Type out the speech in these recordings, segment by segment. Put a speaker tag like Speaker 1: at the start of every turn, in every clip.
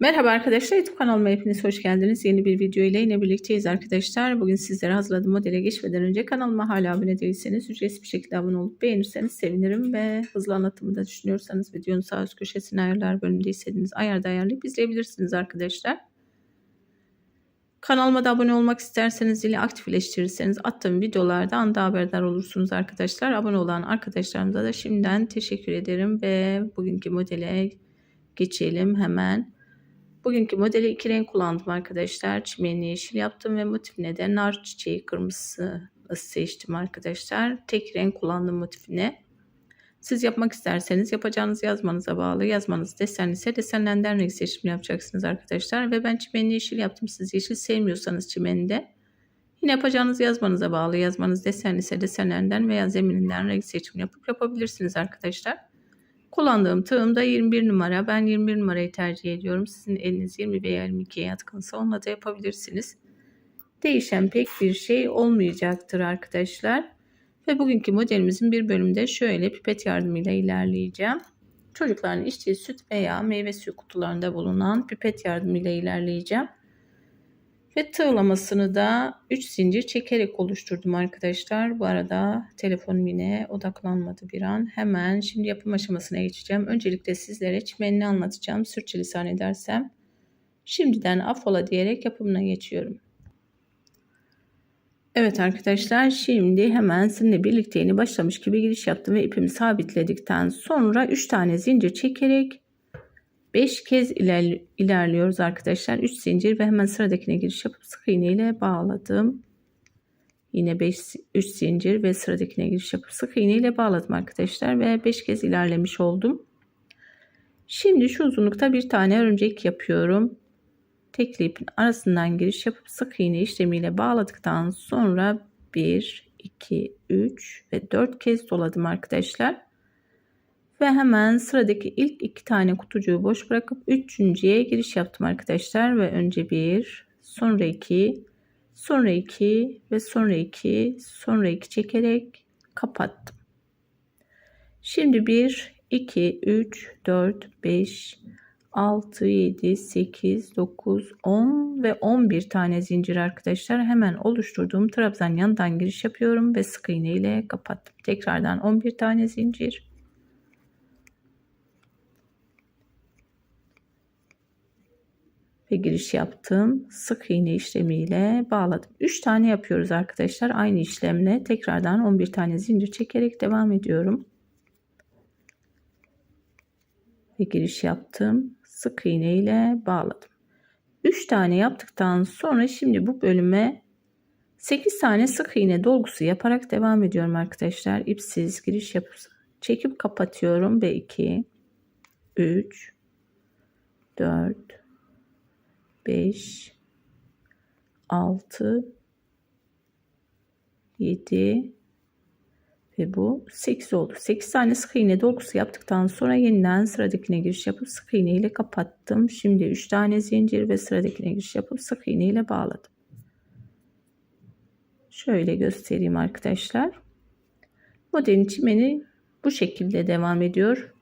Speaker 1: Merhaba arkadaşlar YouTube kanalıma hepiniz hoş geldiniz. Yeni bir video ile yine birlikteyiz arkadaşlar. Bugün sizlere hazırladığım modele geçmeden önce kanalıma hala abone değilseniz ücretsiz bir şekilde abone olup beğenirseniz sevinirim. Ve hızlı anlatımı da düşünüyorsanız videonun sağ üst köşesine ayarlar bölümünde istediğiniz ayarda ayarlayıp izleyebilirsiniz arkadaşlar. Kanalıma da abone olmak isterseniz zili aktifleştirirseniz attığım videolarda anda haberdar olursunuz arkadaşlar. Abone olan arkadaşlarımıza da şimdiden teşekkür ederim ve bugünkü modele geçelim hemen. Bugünkü modeli iki renk kullandım arkadaşlar. Çimenli yeşil yaptım ve motifine de nar çiçeği kırmızısı seçtim arkadaşlar. Tek renk kullandım motifine. Siz yapmak isterseniz yapacağınız yazmanıza bağlı. Yazmanız desen ise desenlenden renk seçimi yapacaksınız arkadaşlar. Ve ben çimenli yeşil yaptım. Siz yeşil sevmiyorsanız çimeninde yine yapacağınız yazmanıza bağlı. Yazmanız desen ise desenlerinden veya zemininden renk seçimi yapıp yapabilirsiniz arkadaşlar. Kullandığım tığım da 21 numara. Ben 21 numarayı tercih ediyorum. Sizin eliniz 20 veya 22'ye yatkınsa onunla da yapabilirsiniz. Değişen pek bir şey olmayacaktır arkadaşlar. Ve bugünkü modelimizin bir bölümünde şöyle pipet yardımıyla ilerleyeceğim. Çocukların içtiği süt veya meyve suyu kutularında bulunan pipet yardımıyla ilerleyeceğim. Ve tığlamasını da 3 zincir çekerek oluşturdum arkadaşlar. Bu arada telefonum yine odaklanmadı bir an. Hemen şimdi yapım aşamasına geçeceğim. Öncelikle sizlere çimenini anlatacağım. Sürçülisan edersem. Şimdiden affola diyerek yapımına geçiyorum. Evet arkadaşlar şimdi hemen sizinle birlikte yeni başlamış gibi giriş yaptım ve ipimi sabitledikten sonra 3 tane zincir çekerek 5 kez iler, ilerliyoruz arkadaşlar. 3 zincir ve hemen sıradakine giriş yapıp sık iğne ile bağladım. Yine 5 3 zincir ve sıradakine giriş yapıp sık iğne ile bağladım arkadaşlar ve 5 kez ilerlemiş oldum. Şimdi şu uzunlukta bir tane örümcek yapıyorum. Tekli ipin arasından giriş yapıp sık iğne işlemiyle bağladıktan sonra 1 2 3 ve 4 kez doladım arkadaşlar. Ve hemen sıradaki ilk iki tane kutucuğu boş bırakıp üçüncüye giriş yaptım arkadaşlar. Ve önce bir, sonra iki, sonra iki ve sonra iki, sonra iki çekerek kapattım. Şimdi bir, iki, üç, dört, beş, 6, 7, 8, 9, 10 ve 11 tane zincir arkadaşlar. Hemen oluşturduğum trabzan yanından giriş yapıyorum ve sık iğne ile kapattım. Tekrardan 11 tane zincir. Ve giriş yaptım. Sık iğne işlemiyle bağladım. 3 tane yapıyoruz arkadaşlar. Aynı işlemle tekrardan 11 tane zincir çekerek devam ediyorum. Ve giriş yaptım. Sık iğne ile bağladım. 3 tane yaptıktan sonra şimdi bu bölüme 8 tane sık iğne dolgusu yaparak devam ediyorum arkadaşlar. İpsiz giriş yapıp çekip kapatıyorum ve 2 3 4 5 6 7 ve bu 8 oldu. 8 tane sık iğne dolgusu yaptıktan sonra yeniden sıradakine giriş yapıp sık iğne ile kapattım. Şimdi 3 tane zincir ve sıradakine giriş yapıp sık iğne ile bağladım. Şöyle göstereyim arkadaşlar. Modelin çimeni bu şekilde devam ediyor.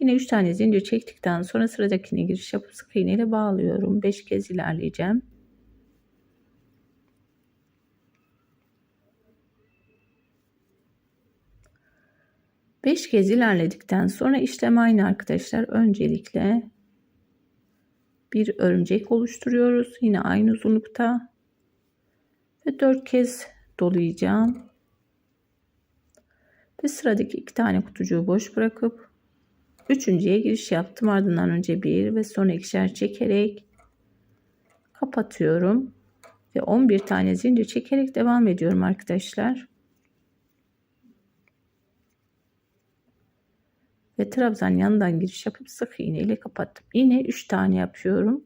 Speaker 1: Yine 3 tane zincir çektikten sonra sıradakine giriş yapıp sık iğne ile bağlıyorum. 5 kez ilerleyeceğim. Beş kez ilerledikten sonra işlem aynı arkadaşlar. Öncelikle bir örümcek oluşturuyoruz. Yine aynı uzunlukta. Ve dört kez dolayacağım. Ve sıradaki iki tane kutucuğu boş bırakıp Üçüncüye giriş yaptım. Ardından önce bir ve sonra ikişer çekerek kapatıyorum. Ve 11 tane zincir çekerek devam ediyorum arkadaşlar. Ve trabzan yanından giriş yapıp sık iğne ile kapattım. Yine 3 tane yapıyorum.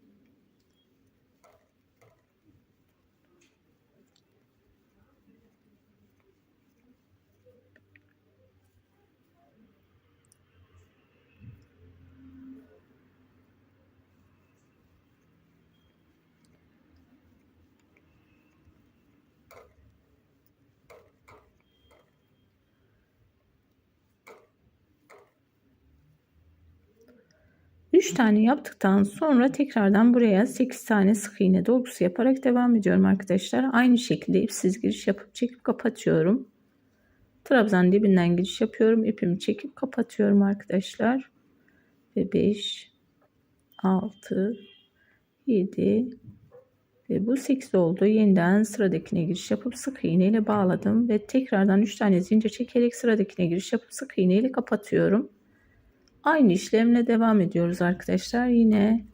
Speaker 1: 3 tane yaptıktan sonra tekrardan buraya 8 tane sık iğne dolgusu yaparak devam ediyorum arkadaşlar. Aynı şekilde ipsiz giriş yapıp çekip kapatıyorum. Trabzan dibinden giriş yapıyorum. ipimi çekip kapatıyorum arkadaşlar. Ve 5 6 7 ve bu 8 oldu. Yeniden sıradakine giriş yapıp sık iğne ile bağladım ve tekrardan 3 tane zincir çekerek sıradakine giriş yapıp sık iğne ile kapatıyorum. Aynı işlemle devam ediyoruz arkadaşlar. Yine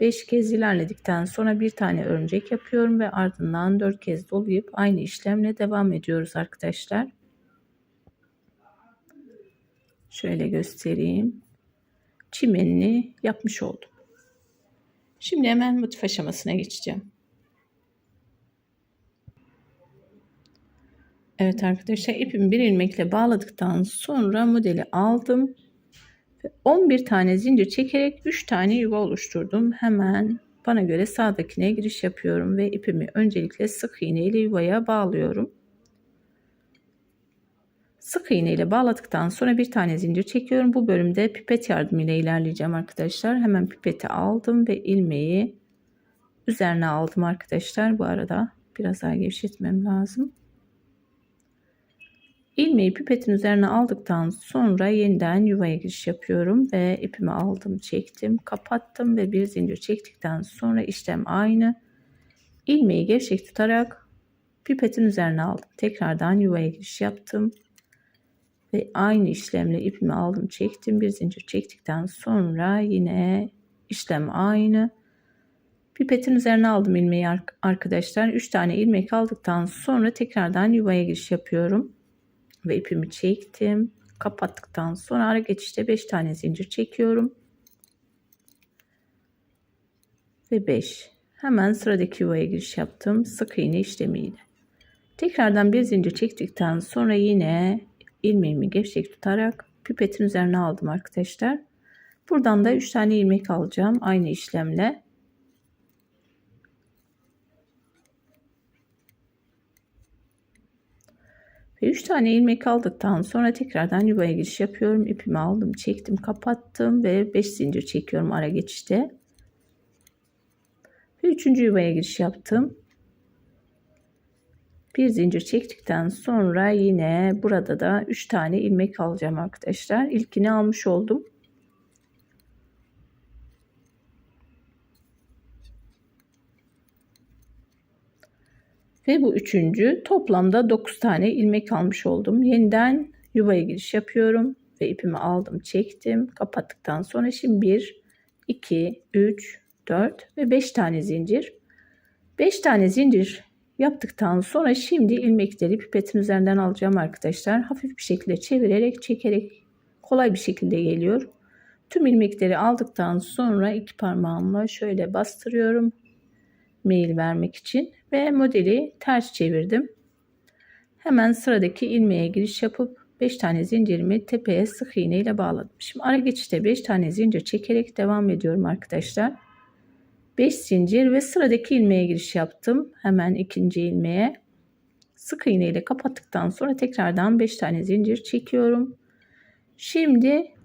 Speaker 1: 5 kez ilerledikten sonra bir tane örümcek yapıyorum ve ardından 4 kez dolayıp aynı işlemle devam ediyoruz arkadaşlar. Şöyle göstereyim. Çimenini yapmış oldum. Şimdi hemen motif aşamasına geçeceğim. Evet arkadaşlar ipimi bir ilmekle bağladıktan sonra modeli aldım. 11 tane zincir çekerek 3 tane yuva oluşturdum. Hemen bana göre sağdakine giriş yapıyorum ve ipimi öncelikle sık iğne ile yuvaya bağlıyorum. Sık iğne ile bağladıktan sonra bir tane zincir çekiyorum. Bu bölümde pipet yardımıyla ilerleyeceğim arkadaşlar. Hemen pipeti aldım ve ilmeği üzerine aldım arkadaşlar. Bu arada biraz daha gevşetmem lazım. İlmeği pipetin üzerine aldıktan sonra yeniden yuvaya giriş yapıyorum ve ipimi aldım, çektim, kapattım ve bir zincir çektikten sonra işlem aynı. İlmeği gevşek tutarak pipetin üzerine aldım. Tekrardan yuvaya giriş yaptım. Ve aynı işlemle ipimi aldım, çektim. Bir zincir çektikten sonra yine işlem aynı. Pipetin üzerine aldım ilmeği arkadaşlar. 3 tane ilmek aldıktan sonra tekrardan yuvaya giriş yapıyorum ve ipimi çektim. Kapattıktan sonra ara geçişte 5 tane zincir çekiyorum. Ve 5. Hemen sıradaki yuvaya giriş yaptım. Sık iğne işlemiyle. Tekrardan bir zincir çektikten sonra yine ilmeğimi gevşek tutarak pipetin üzerine aldım arkadaşlar. Buradan da 3 tane ilmek alacağım aynı işlemle. Ve 3 tane ilmek aldıktan sonra tekrardan yuvaya giriş yapıyorum. İpimi aldım, çektim, kapattım ve 5 zincir çekiyorum ara geçişte. Ve 3. yuvaya giriş yaptım. Bir zincir çektikten sonra yine burada da 3 tane ilmek alacağım arkadaşlar. İlkini almış oldum. Ve bu üçüncü toplamda 9 tane ilmek almış oldum. Yeniden yuvaya giriş yapıyorum ve ipimi aldım çektim. Kapattıktan sonra şimdi 1 2 3 4 ve 5 tane zincir. 5 tane zincir yaptıktan sonra şimdi ilmekleri pipetin üzerinden alacağım arkadaşlar. Hafif bir şekilde çevirerek çekerek kolay bir şekilde geliyor. Tüm ilmekleri aldıktan sonra iki parmağımla şöyle bastırıyorum mail vermek için ve modeli ters çevirdim. Hemen sıradaki ilmeğe giriş yapıp 5 tane zincirimi tepeye sık iğne ile bağladım. Şimdi ara geçişte 5 tane zincir çekerek devam ediyorum arkadaşlar. 5 zincir ve sıradaki ilmeğe giriş yaptım. Hemen ikinci ilmeğe sık iğne ile kapattıktan sonra tekrardan 5 tane zincir çekiyorum. Şimdi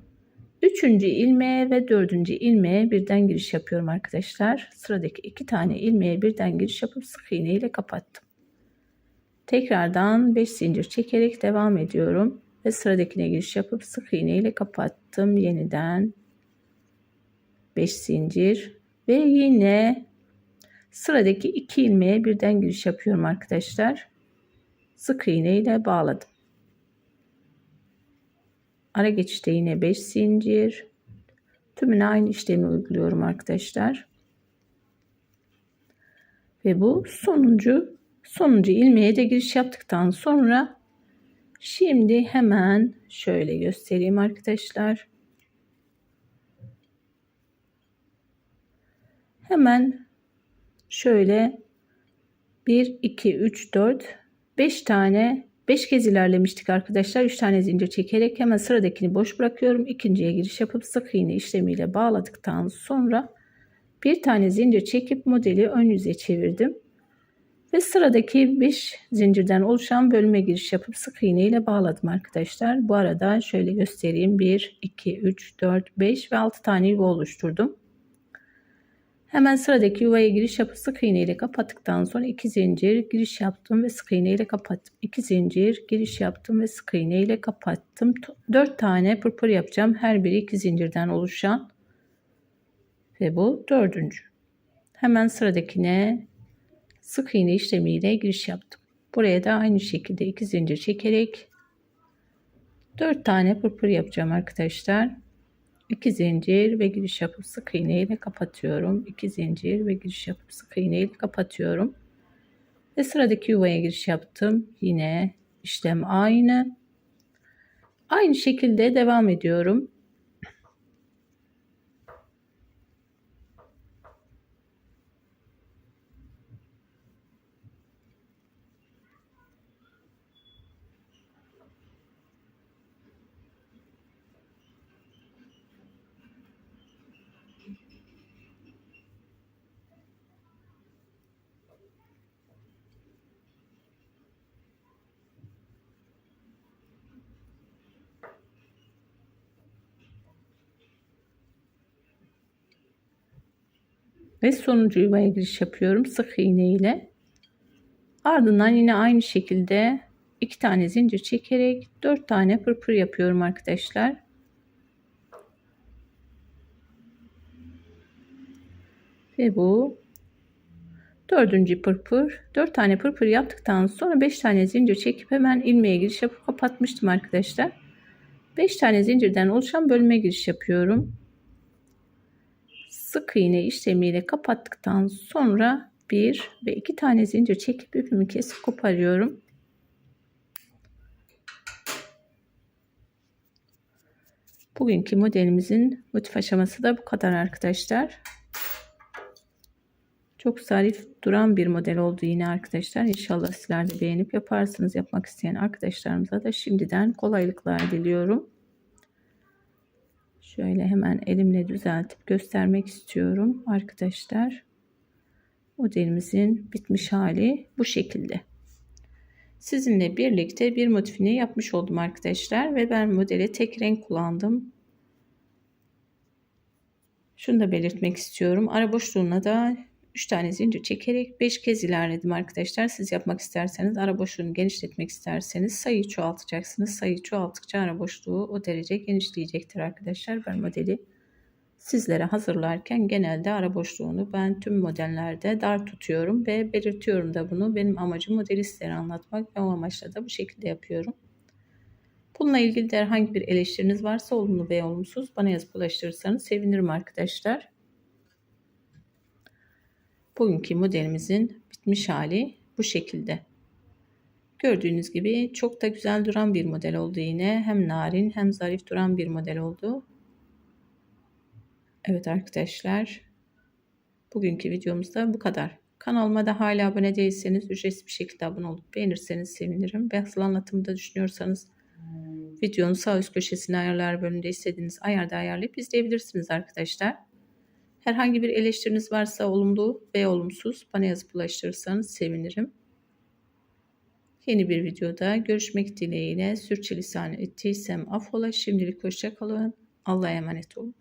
Speaker 1: Üçüncü ilmeğe ve dördüncü ilmeğe birden giriş yapıyorum arkadaşlar. Sıradaki iki tane ilmeğe birden giriş yapıp sık iğne ile kapattım. Tekrardan 5 zincir çekerek devam ediyorum. Ve sıradakine giriş yapıp sık iğne ile kapattım. Yeniden 5 zincir ve yine sıradaki iki ilmeğe birden giriş yapıyorum arkadaşlar. Sık iğne ile bağladım. Ara geçişte yine 5 zincir. Tümüne aynı işlemi uyguluyorum arkadaşlar. Ve bu sonuncu sonuncu ilmeğe de giriş yaptıktan sonra şimdi hemen şöyle göstereyim arkadaşlar. Hemen şöyle 1 2 3 4 5 tane 5 kez ilerlemiştik arkadaşlar. 3 tane zincir çekerek hemen sıradakini boş bırakıyorum. İkinciye giriş yapıp sık iğne işlemiyle bağladıktan sonra bir tane zincir çekip modeli ön yüze çevirdim. Ve sıradaki 5 zincirden oluşan bölüme giriş yapıp sık iğne ile bağladım arkadaşlar. Bu arada şöyle göstereyim. 1, 2, 3, 4, 5 ve 6 tane yuva oluşturdum. Hemen sıradaki yuvaya giriş yapıp sık iğne ile kapattıktan sonra 2 zincir giriş yaptım ve sık iğne ile kapattım. 2 zincir giriş yaptım ve sık iğne ile kapattım. 4 tane pırpır yapacağım. Her biri 2 zincirden oluşan. Ve bu dördüncü. Hemen sıradakine sık iğne işlemiyle giriş yaptım. Buraya da aynı şekilde 2 zincir çekerek 4 tane pırpır yapacağım arkadaşlar. 2 zincir ve giriş yapıp sık iğne ile kapatıyorum. 2 zincir ve giriş yapıp sık iğne ile kapatıyorum. Ve sıradaki yuvaya giriş yaptım. Yine işlem aynı. Aynı şekilde devam ediyorum. Ve sonuncu yuvaya giriş yapıyorum sık iğne ile. Ardından yine aynı şekilde iki tane zincir çekerek dört tane pırpır yapıyorum arkadaşlar. Ve bu dördüncü pırpır. Dört tane pırpır yaptıktan sonra beş tane zincir çekip hemen ilmeğe giriş yapıp kapatmıştım arkadaşlar. Beş tane zincirden oluşan bölüme giriş yapıyorum sık iğne işlemiyle kapattıktan sonra bir ve iki tane zincir çekip ipimi kesip koparıyorum. Bugünkü modelimizin motif aşaması da bu kadar arkadaşlar. Çok zarif duran bir model oldu yine arkadaşlar. İnşallah sizler de beğenip yaparsınız. Yapmak isteyen arkadaşlarımıza da şimdiden kolaylıklar diliyorum. Şöyle hemen elimle düzeltip göstermek istiyorum arkadaşlar. Modelimizin bitmiş hali bu şekilde. Sizinle birlikte bir motifini yapmış oldum arkadaşlar ve ben modele tek renk kullandım. Şunu da belirtmek istiyorum. Ara boşluğuna da 3 tane zincir çekerek 5 kez ilerledim arkadaşlar. Siz yapmak isterseniz ara boşluğunu genişletmek isterseniz sayıyı çoğaltacaksınız. Sayıyı çoğalttıkça ara boşluğu o derece genişleyecektir arkadaşlar. Ben modeli sizlere hazırlarken genelde ara boşluğunu ben tüm modellerde dar tutuyorum ve belirtiyorum da bunu. Benim amacım modeli sizlere anlatmak ve o amaçla da bu şekilde yapıyorum. Bununla ilgili de herhangi bir eleştiriniz varsa olumlu veya olumsuz bana yazıp ulaştırırsanız sevinirim arkadaşlar. Bugünkü modelimizin bitmiş hali bu şekilde. Gördüğünüz gibi çok da güzel duran bir model oldu yine. Hem narin hem zarif duran bir model oldu. Evet arkadaşlar. Bugünkü videomuzda bu kadar. Kanalıma da hala abone değilseniz ücretsiz bir şekilde abone olup beğenirseniz sevinirim. Ve hızlı anlatımı da düşünüyorsanız videonun sağ üst köşesine ayarlar bölümünde istediğiniz ayarda ayarlayıp izleyebilirsiniz arkadaşlar. Herhangi bir eleştiriniz varsa olumlu ve olumsuz bana yazıp ulaştırırsanız sevinirim. Yeni bir videoda görüşmek dileğiyle sürçülisan ettiysem affola. Şimdilik hoşçakalın. Allah'a emanet olun.